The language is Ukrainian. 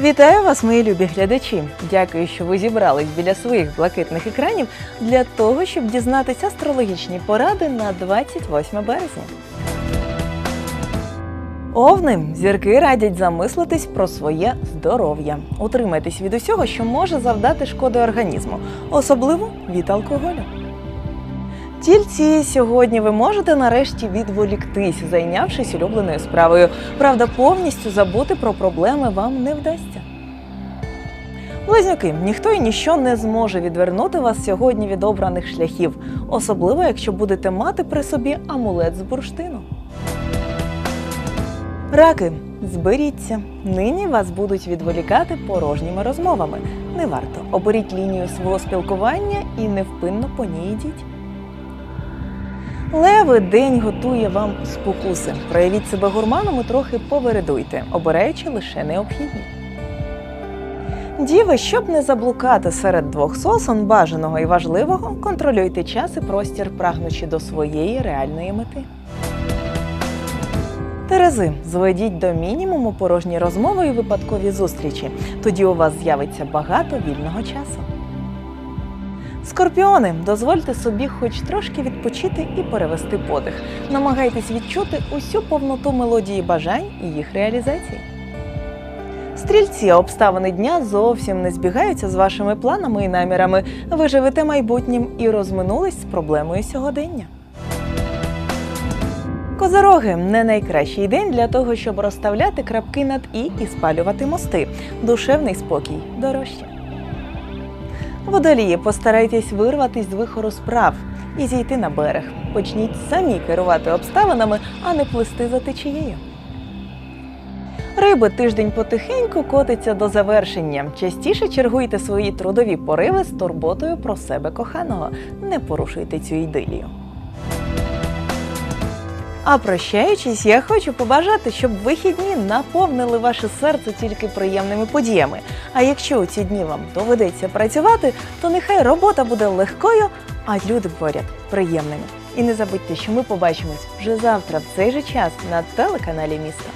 Вітаю вас, мої любі глядачі! Дякую, що ви зібрались біля своїх блакитних екранів для того, щоб дізнатися астрологічні поради на 28 березня. Овни зірки радять замислитись про своє здоров'я. Утримайтесь від усього, що може завдати шкоди організму, особливо від алкоголю. Тільці сьогодні ви можете нарешті відволіктись, зайнявшись улюбленою справою. Правда, повністю забути про проблеми вам не вдасться. Близнюки, ніхто і ніщо не зможе відвернути вас сьогодні від обраних шляхів, особливо якщо будете мати при собі амулет з бурштину. Раки, зберіться. Нині вас будуть відволікати порожніми розмовами. Не варто оберіть лінію свого спілкування і невпинно по ній йдіть. Леви день готує вам спокуси. Проявіть себе гурманом і трохи повередуйте, обираючи лише необхідні. Діви, щоб не заблукати серед двох сосон бажаного і важливого, контролюйте час і простір, прагнучи до своєї реальної мети. Терези, зведіть до мінімуму порожні розмови і випадкові зустрічі. Тоді у вас з'явиться багато вільного часу. Скорпіони, дозвольте собі хоч трошки відпочити і перевести подих. Намагайтесь відчути усю повноту мелодії бажань і їх реалізації. Стрільці обставини дня зовсім не збігаються з вашими планами і намірами. Ви живете майбутнім і розминулись з проблемою сьогодення. Козороги не найкращий день для того, щоб розставляти крапки над і і спалювати мости. Душевний спокій дорожче. Водолії, постарайтесь вирватися з вихору справ і зійти на берег. Почніть самі керувати обставинами, а не плисти за течією. Риби тиждень потихеньку котиться до завершення. Частіше чергуйте свої трудові пориви з турботою про себе коханого. Не порушуйте цю ідилію. А прощаючись, я хочу побажати, щоб вихідні наповнили ваше серце тільки приємними подіями. А якщо у ці дні вам доведеться працювати, то нехай робота буде легкою, а люди поряд приємними. І не забудьте, що ми побачимось вже завтра в цей же час на телеканалі міста.